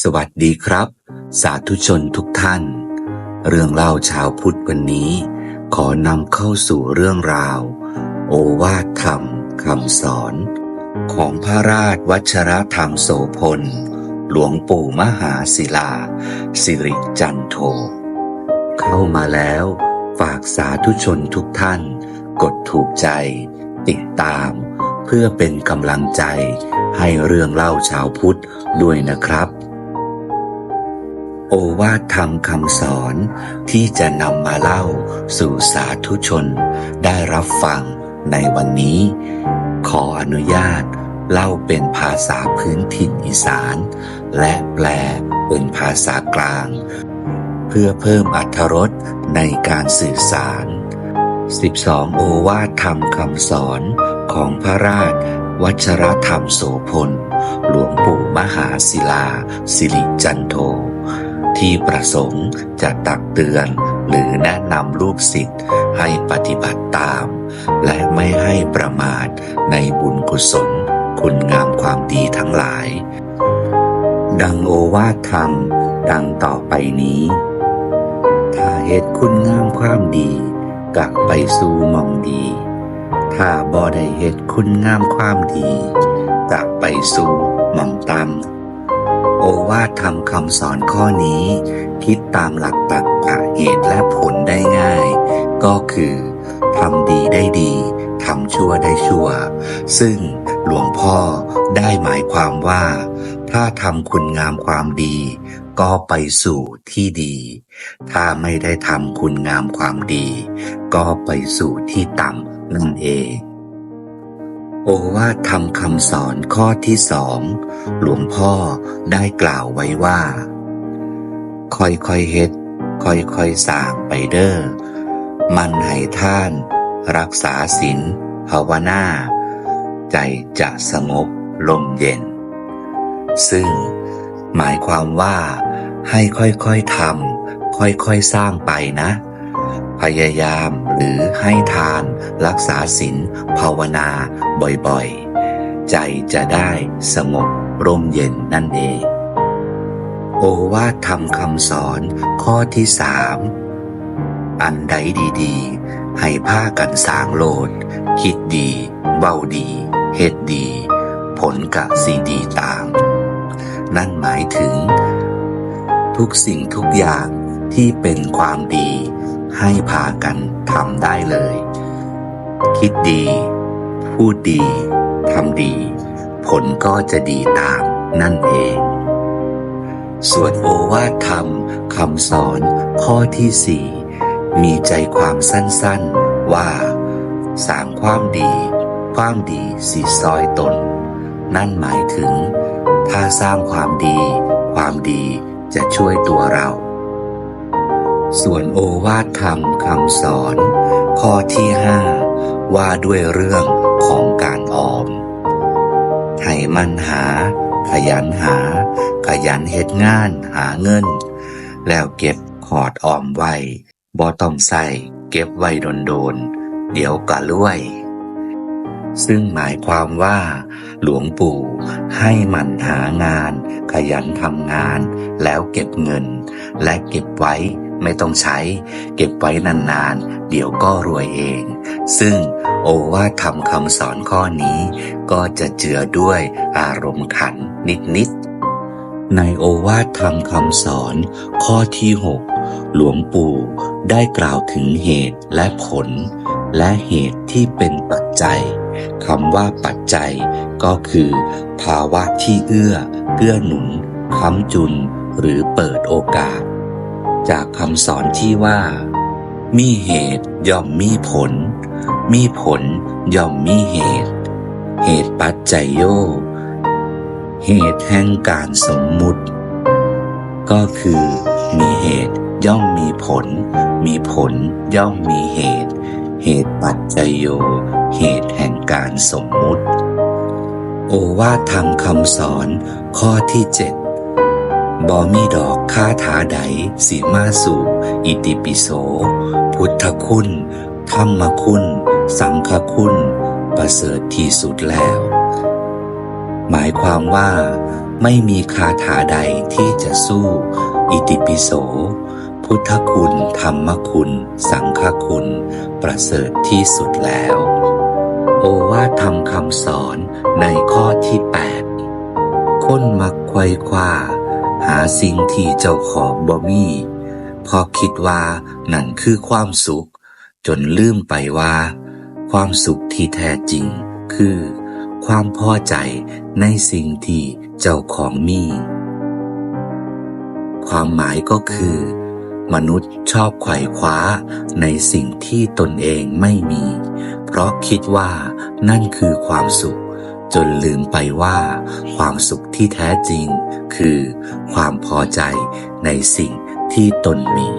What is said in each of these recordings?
สวัสดีครับ สาธุชนทุกท่าน เรื่องเล่าชาวพุทธวันนี้ ขอนำเข้าสู่เรื่องราว โอวาทธรรมคำสอน ของพระราชวัชรธรรมโสพล หลวงปู่มหาศิลา สิริจันโท เข้ามาแล้ว ฝากสาธุชนทุกท่าน กดถูกใจ ติดตาม เพื่อเป็นกำลังใจให้เรื่องเล่าชาวพุทธด้วยนะครับ โอวาทธรรมคำสอนที่จะนำมาเล่าสู่สาธุชน ได้รับฟังในวันนี้ ขออนุญาตเล่าเป็นภาษาพื้นถิ่นอีสาน และแปลเป็นภาษากลาง เพื่อเพิ่มอรรถรสในการสื่อสาร 12 โอวาทธรรมคำสอนของพระราชวัชรธรรมโสพล หลวงปู่มหาศิลา สิริจันโท ที่ประสงค์จะตักเตือนหรือแนะนำลูกศิษย์ให้ปฏิบัติตาม และไม่ให้ประมาทในบุญกุศล คุณงามความดีทั้งหลาย ดังโอวาทธรรม ดังต่อไปนี้ ถ้าเหตุคุณงามความดีกลับไปสู่มองดี ถ้าบ่ได้เหตุคุณงามความดีกลับไปสู่มองตำ โอวาทธรรมคำสอนข้อนี้ คิดตามหลักตรรกะเหตุและผลได้ง่าย ก็คือทำดีได้ดีทำชั่วได้ชั่ว ซึ่งหลวงพ่อได้หมายความว่า ถ้าทำคุณงามความดี ก็ไปสู่ที่ดี ถ้าไม่ได้ทำคุณงามความดี ก็ไปสู่ที่ต่ำนั่นเอง โอวาทธรรมคำสอนข้อที่สอง หลวงพ่อได้กล่าวไว้ว่า ค่อยๆเฮ็ด ค่อยๆสร้างไปเด้อ มันให้ท่าน รักษาศีลภาวนา ใจจะสงบลมเย็น ซึ่งหมายความว่าให้ค่อยๆทำค่อยๆสร้างไปนะ พยายามหรือให้ทาน รักษาศีลภาวนาบ่อยๆ ใจจะได้สงบร่มเย็นนั่นเอง โอวาทธรรมคำสอนข้อที่สามอันใดดีๆ ให้ผ้ากันสางโลด คิดดีเบาดี เฮ็ดดี ผลกะสีดีตาม นั่นหมายถึง ทุกสิ่งทุกอย่างที่เป็นความดี ให้พากันทำได้เลย คิดดี พูดดีทำดี ผลก็จะดีตามนั่นเอง ส่วนโอวาทธรรมคำสอนข้อที่สี่มีใจความสั้นๆว่าสร้างความดี ความดีสิซอยตน นั่นหมายถึง ถ้าสร้างความดี ความดีจะช่วยตัวเรา ส่วนโอวาทธรรมคำสอน ข้อที่ห้าว่าด้วยเรื่องของการออมให้มันหา ขยันหา ขยันเฮ็ดงานหาเงิน แล้วเก็บขอดออมไว้บ่ต้องใส่เก็บไว้โดนๆเดี๋ยวก็รวยซึ่งหมายความว่า หลวงปู่ให้มันหางาน ขยันทำงาน แล้วเก็บเงิน และเก็บไว้ ไม่ต้องใช้ เก็บไว้นานๆ เดี๋ยวก็รวยเอง ซึ่งโอวาทธรรมคำสอนข้อนี้ ก็จะเจือด้วยอารมณ์ขันนิดๆ ในโอวาทธรรมคำสอนข้อที่หกหลวงปู่ได้กล่าวถึงเหตุและผล และเหตุที่เป็นปัจจัยคำว่าปัจจัยก็คือ ภาวะที่เอื้อ เกื้อหนุนค้ำจุน หรือเปิดโอกาส จากคำสอนที่ว่า มีเหตุย่อมมีผล มีผลย่อมมีเหตุ เหตุปัจจัยโย เหตุแห่งการสมมุติ ก็คือมีเหตุย่อมมีผล มีผลย่อมมีเหตุ เหตุปัจจัยโย เหตุแห่งการสมมุติ โอวาทธรรมคำสอนข้อที่เจ็ด บอมีดอกคาถาใดสีมาสู่ อิติปิโส พุทธคุณธรรมคุณ สังฆคุณ ประเสริฐที่สุดแล้ว หมายความว่าไม่มีคาถาใดที่จะสู้ อิติปิโส พุทธคุณ ธรรมคุณ สังฆคุณ ประเสริฐที่สุดแล้ว โอวาทธรรมคำสอนในข้อที่ 8 คนมักไขว้คว้า หาสิ่งที่เจ้าของบ่มีพอคิดว่านั่นคือความสุข จนลืมไปว่า ความสุขที่แท้จริง คือ ความพอใจในสิ่งที่เจ้าของมี ความหมายก็คือ มนุษย์ชอบไขว่คว้าในสิ่งที่ตนเองไม่มี เพราะคิดว่านั่นคือความสุข จนลืมไปว่า ความสุขที่แท้จริง คือความพอใจในสิ่งที่ตนมี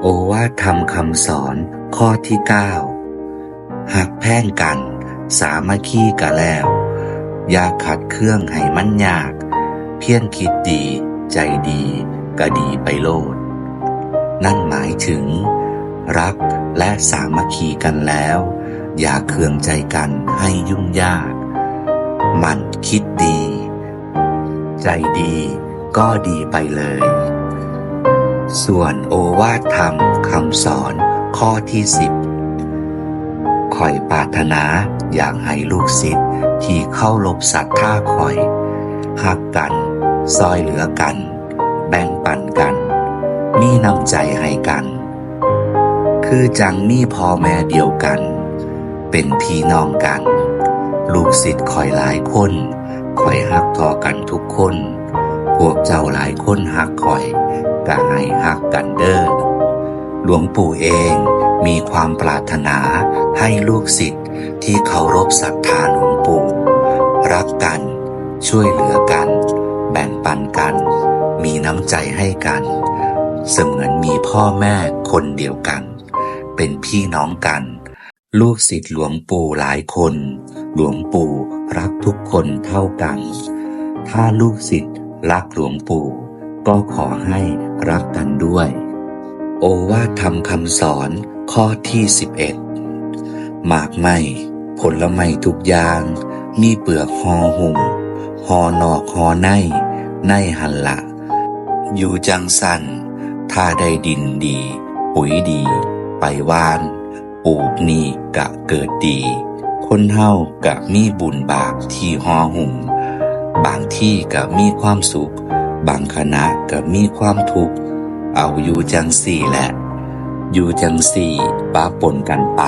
โอวาทธรรมคำสอนข้อที่ 9หักแพ่งกัน สามัคคีกะแล้ว อย่าขัดเครื่องให้มันยาก เพียรคิดดี ใจดีก็ดีไปโลด นั่นหมายถึง รักและสามัคคีกันแล้ว อย่าเคืองใจกันให้ยุ่งยาก มันคิดดี ใจดีก็ดีไปเลย ส่วนโอวาทธรรมคำสอนข้อที่สิบคอยปรารถนาอยากให้ลูกศิษย์ที่เข้าลบศรัทธาคอยหักกัน ซอยเหลือกัน แบ่งปันกัน มีน้ำใจให้กัน คือจังมีพ่อแม่เดียวกัน เป็นพี่น้องกัน ศิษย์คอยหลายคนคอยหักทอกันทุกคน พวกเจ้าหลายคนหักคอยก็ให้หักกันเด้อหลวงปู่เองมีความปรารถนาให้ลูกศิษย์ที่เคารพศรัทธาหลวงปู่รักกัน ช่วยเหลือกัน แบ่งปันกัน มีน้ำใจให้กัน เสมือนมีพ่อแม่คนเดียวกัน เป็นพี่น้องกัน ลูกศิษย์หลวงปู่หลายคน หลวงปู่รักทุกคนเท่ากัน ถ้าลูกศิษย์รักหลวงปู่ ก็ขอให้รักกันด้วย โอวาทธรรมคำสอนข้อที่ 11 หมากไม้ผลไม้ทุกอย่าง มีเปลือกหอหุ่มหอนอกหอใน ในหันละ อยู่จังสันถ้าได้ดินดี ปุ๋ยดี ไปวาน ปลูกนี่กะเกิดดี คนเฮากะมีบุญบากที่หอหุ่ม บางที่กะมีความสุข บางคณะกะมีความทุกข์ เอาอยู่จังสี่แหละ อยู่จังสี่ปะปนกันไป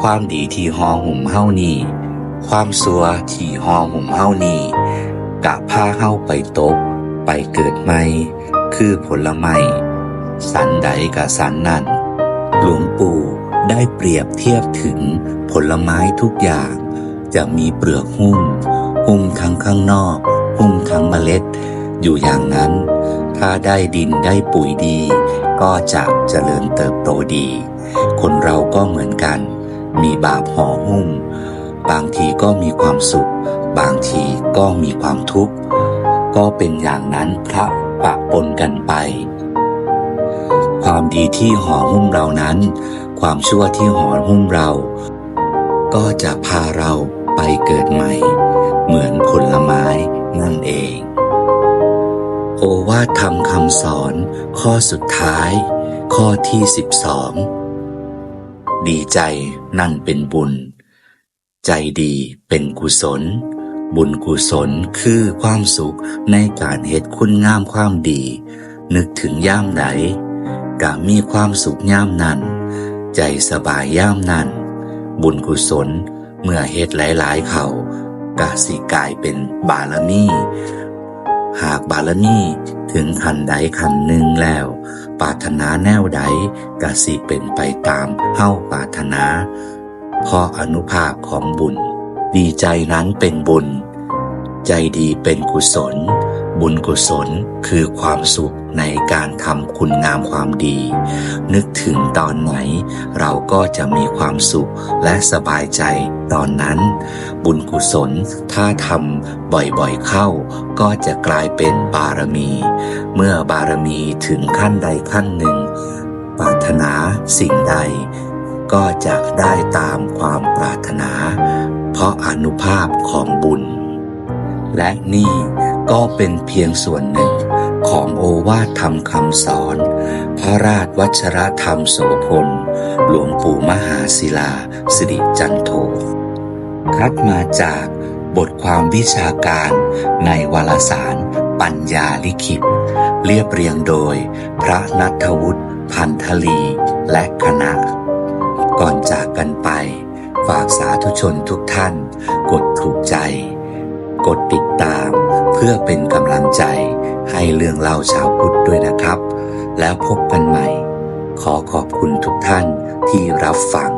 ความดีที่หอหุ่มเฮานี่ ความสัวที่หอหุ่มเฮานี่ กะพาเฮาไปตก ไปเกิดใหม่ คือผลไม้สันใดกะสันนั่น หลวงปู่ได้เปรียบเทียบถึงผลไม้ทุกอย่าง จะมีเปลือกหุ้ม หุ้มทั้งข้างนอก หุ้มทั้งเมล็ด อยู่อย่างนั้น ถ้าได้ดินได้ปุ๋ยดี ก็จะเจริญเติบโตดี คนเราก็เหมือนกัน มีบาปห่อหุ้ม บางทีก็มีความสุข บางทีก็มีความทุกข์ ก็เป็นอย่างนั้นพระปะปนกันไป ความดีที่ห่อหุ้มเรานั้น ความชั่วที่ห่อหุ้มเรา ก็จะพาเราไปเกิดใหม่ เหมือนผลไม้นั่นเอง โอวาทธรรมคำสอนข้อสุดท้าย ข้อที่12ดีใจนั่นเป็นบุญ ใจดีเป็นกุศล บุญกุศลคือความสุขในการเหตุคุณงามความดี นึกถึงย่ามไหน กะมีความสุขย่ามนั้น ใจสบายย่ามนั้น บุญกุศลเมื่อเหตุหลาย ๆ เขากะสิกลายเป็นบารมีหากบารมีถึงขันใดขันหนึ่งแล้ว ปรารถนาแนวใดกะสิเป็นไปตามเฮ้าปรารถนาเพราะอนุภาพของบุญ ดีใจนั้นเป็นบุญ ใจดีเป็นกุศล บุญกุศลคือความสุขในการทำคุณงามความดี นึกถึงตอนไหน เราก็จะมีความสุขและสบายใจตอนนั้น บุญกุศลถ้าทำบ่อยๆเข้า ก็จะกลายเป็นบารมี เมื่อบารมีถึงขั้นใดขั้นหนึ่ง ปรารถนาสิ่งใด ก็จะได้ตามความปรารถนา เพราะอนุภาพของบุญ และนี่ ก็เป็นเพียงส่วนหนึ่งของโอวาทธรรมคำสอน พระราชวัชรธรรมโสพล หลวงปู่มหาศิลา สิริจันโท คัดมาจากบทความวิชาการในวารสารปัญญาลิขิต เรียบเรียงโดย พระนัทวุฒิพันธลีและคณะ ก่อนจากกันไป ฝากสาธุชนทุกท่าน กดถูกใจ กดติดตาม เพื่อเป็นกำลังใจให้เรื่องเล่าชาวพุทธด้วยนะครับ แล้วพบกันใหม่ ขอขอบคุณทุกท่านที่รับฟัง